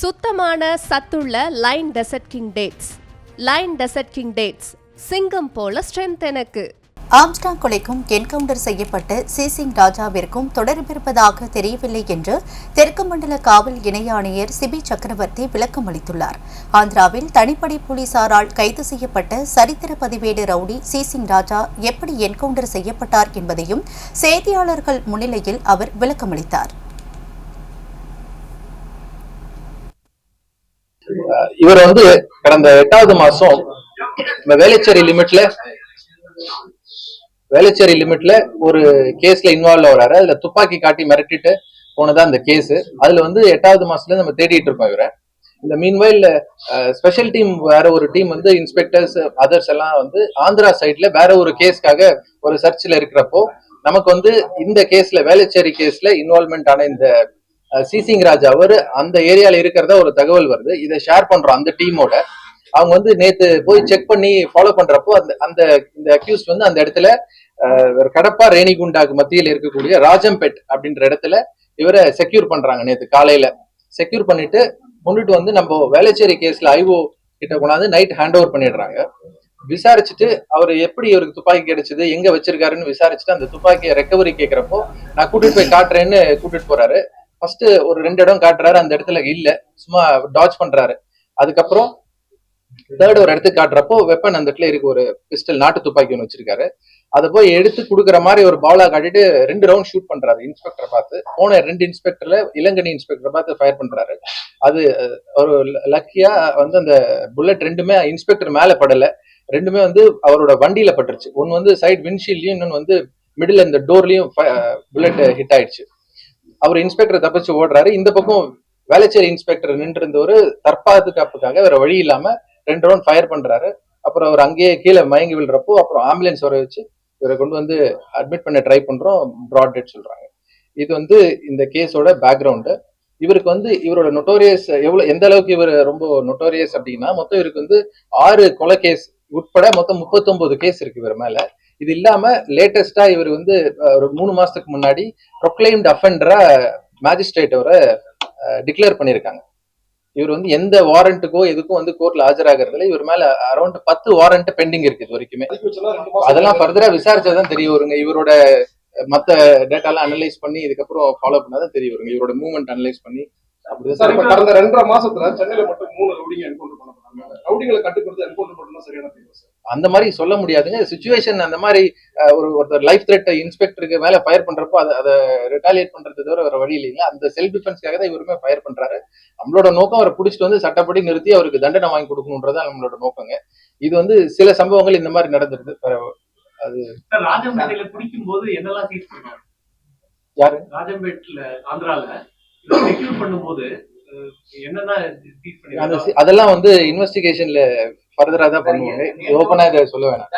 சுத்தமான சத்துள்ள lion desert king dates. Lion desert king dates சிங்கம் போல ஸ்ட்ரென்த் எனக்கு. ஆம்ஸ்டாங் கொலைக்கும் என்கவுண்டர் செய்யப்பட்ட சிசிங் ராஜாவிற்கும் தொடர்பிருப்பதாக தெரியவில்லை என்று தெற்கு மண்டல காவல் இணை ஆணையர் சிபி சக்கரவர்த்தி விளக்கம் அளித்துள்ளார். ஆந்திராவில் தனிப்படை போலீசாரால் கைது செய்யப்பட்ட சரித்திர பதிவேடு ரவுடி சிசிங் ராஜா எப்படி என்கவுண்டர் செய்யப்பட்டார் என்பதையும் செய்தியாளர்கள் முன்னிலையில் அவர் விளக்கமளித்தார். இவர் வந்து கடந்த எட்டாவது மாசம் இந்த வேலைச்சேரி லிமிட்ல வேலைச்சேரி லிமிட்ல ஒரு கேஸ்ல இன்வால்வ் ஆகுறாரு அதுல துப்பாக்கி காட்டி மிரட்டிட்டு போனதா அந்த கேஸ் அதுல வந்து எட்டாவது மாசத்துல நம்ம தேடிட்டு இருக்கோம் இவரை. இந்த மீன்வைல் ஸ்பெஷல் டீம் வேற ஒரு டீம் வந்து இன்ஸ்பெக்டர்ஸ் அதர்ஸ் எல்லாம் வந்து ஆந்திரா சைட்ல வேற ஒரு கேஸ்க்காக ஒரு சர்ச்சில் இருக்கிறப்போ நமக்கு வந்து இந்த கேஸ்ல வேலைச்சேரி கேஸ்ல இன்வால்மெண்ட் ஆன இந்த சிசிங்ராஜ் அவர் அந்த ஏரியால இருக்கிறதா ஒரு தகவல் வருது. இதை ஷேர் பண்றோம் அந்த டீமோட அவங்க வந்து நேத்து போய் செக் பண்ணி ஃபாலோ பண்றப்போ அந்த அந்த இந்த அக்யூஸ்ட் வந்து அந்த இடத்துல கடப்பா ரேணிகுண்டாக்கு மத்தியில் இருக்கக்கூடிய ராஜம்பேட் அப்படின்ற இடத்துல இவரை செக்யூர் பண்றாங்க நேத்து காலையில. செக்யூர் பண்ணிட்டு கொண்டுட்டு வந்து நம்ம வேலைச்சேரி கேஸ்ல ஐஓ கிட்ட கொண்டாந்து நைட் ஹேண்ட் ஓவர் பண்ணிடுறாங்க. விசாரிச்சுட்டு அவர் எப்படி இவருக்கு துப்பாக்கி கிடைச்சது எங்க வச்சிருக்காருன்னு விசாரிச்சுட்டு அந்த துப்பாக்கியை ரெக்கவரி கேட்கிறப்போ நான் கூட்டிட்டு போய் காட்டுறேன்னு கூட்டிட்டு போறாரு. ஃபர்ஸ்ட் ஒரு ரெண்டு இடம் காட்டுறாரு அந்த இடத்துல இல்ல. சும்மா டாச் பண்றாரு. அதுக்கப்புறம் தேர்ட் ஒரு இடத்துக்கு காட்டுறப்போ வெப்பன் அந்த இடத்துல இருக்கு ஒரு பிஸ்டல் நாட்டு துப்பாக்கி ஒன்று வச்சிருக்காரு. அதை போய் எடுத்து கொடுக்குற மாதிரி ஒரு பாலா காட்டிட்டு ரெண்டு ரவுண்ட் ஷூட் பண்றாரு. இன்ஸ்பெக்டர் பார்த்து. போன ரெண்டு இன்ஸ்பெக்டர்ல இளங்கனி இன்ஸ்பெக்டர் பார்த்து ஃபயர் பண்றாரு. அது ஒரு லக்கியா வந்து அந்த புல்லட் ரெண்டுமே இன்ஸ்பெக்டர் மேல படல. ரெண்டுமே வந்து அவரோட வண்டியில பட்டுருச்சு. ஒன்னு வந்து சைடு விண்ட்ஷீல்லையும் இன்னொன்னு வந்து மிடில் இந்த டோர்லயும் புல்லட் ஹிட் ஆயிடுச்சு. அவர் இன்ஸ்பெக்டர் தப்பிச்சு ஓடுறாரு. இந்த பக்கம் வேலைச்சேரி இன்ஸ்பெக்டர் நின்று இருந்தவர் தற்பாதுகாப்புக்காக வேற வழி இல்லாம ரெண்டு ரவுண்ட் ஃபயர் பண்றாரு. அப்புறம் அவர் அங்கேயே கீழே மயங்கி விழுறப்போ அப்புறம் ஆம்புலன்ஸ் வர வச்சு இவரை கொண்டு வந்து அட்மிட் பண்ண ட்ரை பண்றோம். ப்ராட் டெட் சொல்றாங்க. இது வந்து இந்த கேஸோட பேக்ரவுண்டு இவருக்கு வந்து இவரோட நொட்டோரியஸ் எவ்வளவு எந்த அளவுக்கு இவர் ரொம்ப நொட்டோரியஸ் அப்படின்னா மொத்தம் இவருக்கு வந்து ஆறு கொலை கேஸ் உட்பட மொத்தம் 39 கேஸ் இருக்கு இவர் மேல. இது இல்லாம லேட்டஸ்டா இவர் வந்து ஒரு மூணு மாசத்துக்கு முன்னாடி ப்ரொக்ளைம்ட் அஃபெண்டரா மேஜிஸ்ட்ரேட் அவரை டிக்ளேர் பண்ணியிருக்காங்க. இவர் வந்து எந்த வாரண்ட்டுக்கோ எதுக்கும் வந்து கோர்ட்ல ஆஜராகிறதுல இவர் மேல அரௌண்ட் பத்து வாரண்ட் பெண்டிங் இருக்கு இது வரைக்குமே. அதெல்லாம் ஃபர்தரா விசாரிச்சாதான் தெரிய வருங்க. இவரோட மத்த டேட்டாலாம் அனலைஸ் பண்ணி இதுக்கப்புறம் ஃபாலோ பண்ணாதான் தெரிய வருங்க. இவரோட மூவ்மெண்ட் அனலைஸ் பண்ணி அப்படிதான் சார் இப்ப கடந்த ரெண்டரை மாசத்துல சென்னையில மட்டும் மூணு ரவுடிங்க என்கவுண்டர் பண்ண போறாங்க ரவுடிங்களை கட்டுப்படுத்த என்கவுண்டர் பண்ணா சரியான தீர்வு சார். அந்த மாதிரி சொல்ல முடியாதுங்க. சுச்சுவேஷன் அந்த மாதிரி ஒரு ஒருத்தர் லைஃப் த்ரெட் இன்ஸ்பெக்டருக்கு மேல ஃபயர் பண்றப்போ அதை அதை ரிட்டாலியேட் பண்றது தவிர வேற வழி இல்லைங்களா? அந்த செல்ஃப் டிஃபென்ஸ்க்காக தான் இவருமே ஃபயர் பண்றாரு. நம்மளோட நோக்கம் அவரை பிடிச்சிட்டு வந்து சட்டப்படி நிறுத்தி அவருக்கு தண்டனை வாங்கி கொடுக்கணுன்றதான் நம்மளோட நோக்கங்க. இது வந்து சில சம்பவங்கள் இந்த மாதிரி நடந்துருது. அது ராஜம்பேட்டையில பிடிக்கும் போது என்னெல்லாம் சீஸ் யாரு? ராஜம்பேட்ல ஆந்திரால. செக்யூர் பண்ணும்போது என்னென்ன அதெல்லாம் வந்து இன்வெஸ்டிகேஷன்ல ஃபர்தரா தான் பண்ணுவாங்க. ஓப்பனா இதை சொல்ல வேணாம்.